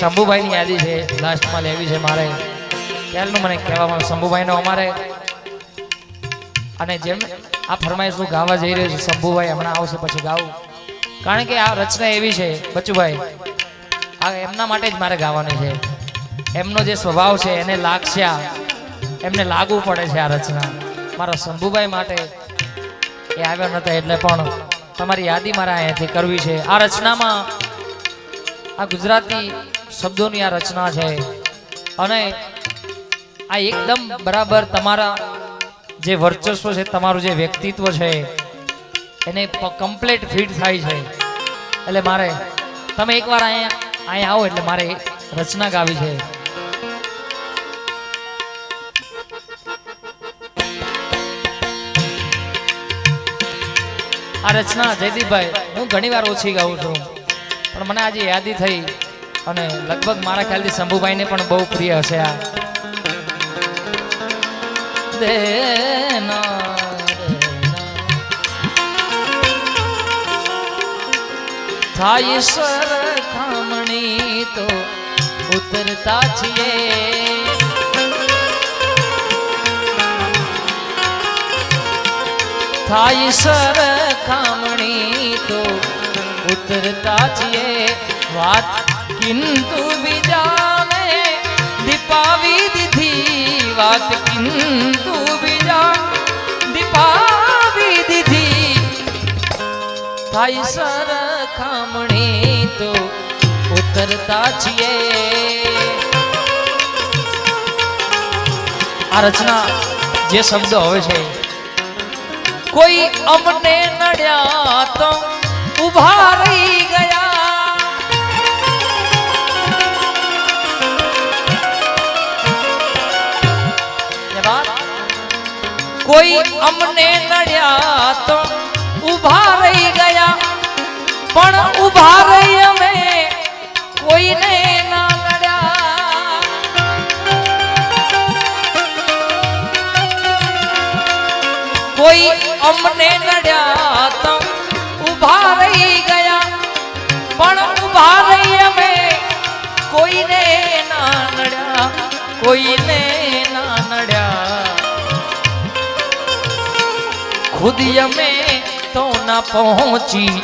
શંભુભાઈની યાદી છે લાસ્ટમાં લેવી છે મારે. ત્યારનું મને કહેવામાં શંભુભાઈનો અમારે. અને જેમ આ ફરમાઈશ હું ગાવા જઈ રહ્યો છું, શંભુભાઈ હમણાં આવશે પછી ગાવું. કારણ કે આ રચના એવી છે, બચુભાઈ, આ એમના માટે જ મારે ગાવાની છે. એમનો જે સ્વભાવ છે, એને લાગશે આ. એમને લાગવું પડે છે આ રચના. મારા શંભુભાઈ માટે એ આવ્યા નતા, એટલે પણ તમારી યાદી મારે અહીંયાથી કરવી છે. આ રચનામાં આ ગુજરાતી શબ્દોની આ રચના છે. અને આ એકદમ બરાબર તમારા જે વર્ચસ્વ છે, તમારું જે વ્યક્તિત્વ છે, એને કમ્પ્લીટ ફિટ થાય છે. એટલે મારે, તમે એકવાર અહીંયા અહીંયા આવો એટલે મારે રચના ગાવી છે. આ રચના જયદીપભાઈ, હું ઘણી વાર ઓછી ગાઉં છું, પણ મને આજે યાદી થઈ. અને લગભગ મારા ખ્યાલથી શંભુભાઈને પણ બહુ પ્રિય હશે આ. થાય સરખામણી તો ઉતરતા છીએ થાય સરખામણી તો ઉતરતા છીએ વાત કિંતુ બીજાને દીપાવી દીધી વાત કિંતુ બીજા દીપાવી દીધી થાય સરખામણી તો ઉતરતા છીએ આ રચના જે શબ્દો હવે છે કોઈ અમને નડ્યા તો ઊભા રહી કોઈ અમને નડ્યા તો ઊભા રહી ગયા. પણ ઊભા રહી અમે કોઈને ના નડ્યા. કોઈ અમને નડ્યા તો ઊભા રહી ગયા. પણ ઊભા રહી અમે કોઈને ના નડ્યા. કોઈને ના નડ્યા. ખુદ અમે તો ના પહોંચી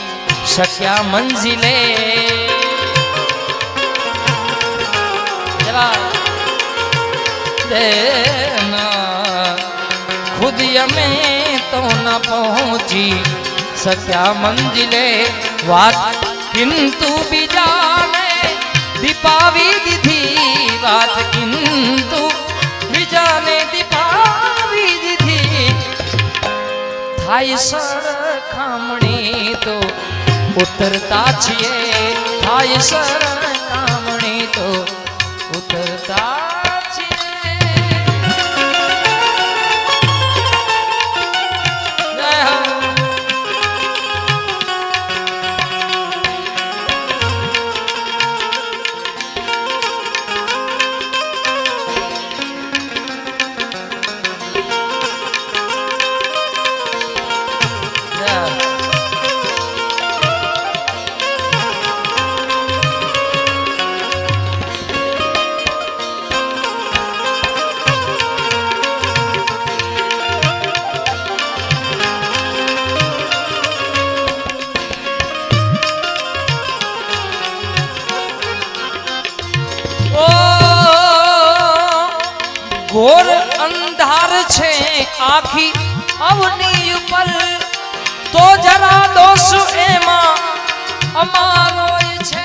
શક્યા મંજિલે જરા દેના ખુદ અમે તો ન પહોંચી શક્યા મંજિલે વાત કિંતુ બીજાને દીપાવી દીધી વાત કિંતુ બીજાને થાય સરખામણી તો ઉતરતા છીએ. ભાઈ સરખામણી ઘોર અંધાર છે આખી અવની ઉપર. તો જરા દોષ એમાં અમારો છે.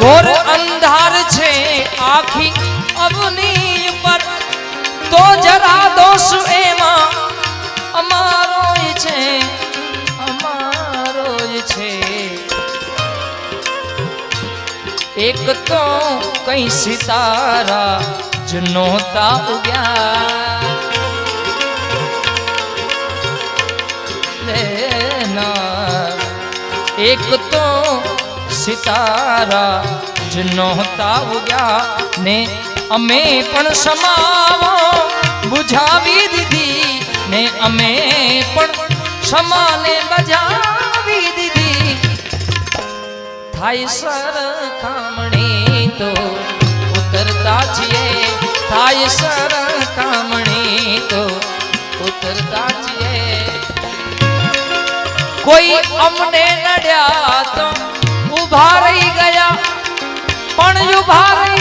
ઘોર અંધાર છે આખી અવની ઉપર. તો જરા દોષ એમાં અમારો છે. એક તો કઈ સિતારા જ નહોતા ઉગ્યા. એક તો સિતારા જ નહોતા ઉગ્યા. ને અમે પણ સમાવો બુઝાવી દીધી. ને અમે પણ સમાને દીધી થાય સરખામણી તો ઉતરતા છીએ. થાય સરખામણી તો ઉતરતા છીએ. કોઈ અમને નડ્યા તો ઊભા રહી ગયા. પણ ઊભા રહી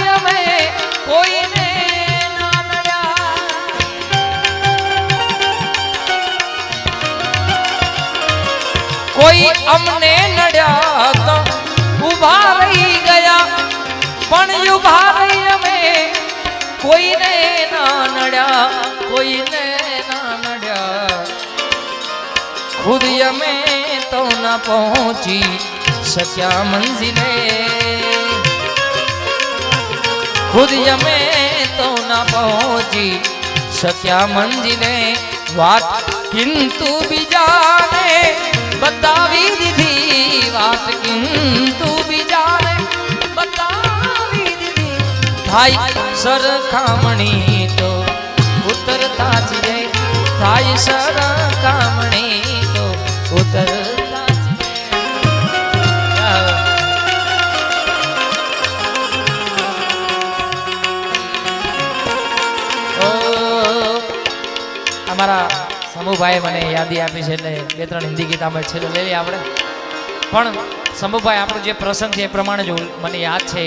પણ ઊભા રહી અમે કોઈને ના નડ્યા, કોઈને ના નડ્યા. ખુદ અમે તો ના પહોંચી શક્યા મંઝિલે ખુદ અમે તો ના પહોંચી શક્યા મંજિલે. વાત કિંતુ બીજાને થાય સરખામણી તો. ઉતરતા છીએ થાય સરખામણી તો. ઉતર અમારા સમુભાઈ મને યાદી આપી છે એટલે બે ત્રણ હિન્દી ગીત અમે છેલ્લે લઈ લઈએ આપણે. પણ સમુભાઈ આપણો જે પ્રસંગ છે એ પ્રમાણે જ મને યાદ છે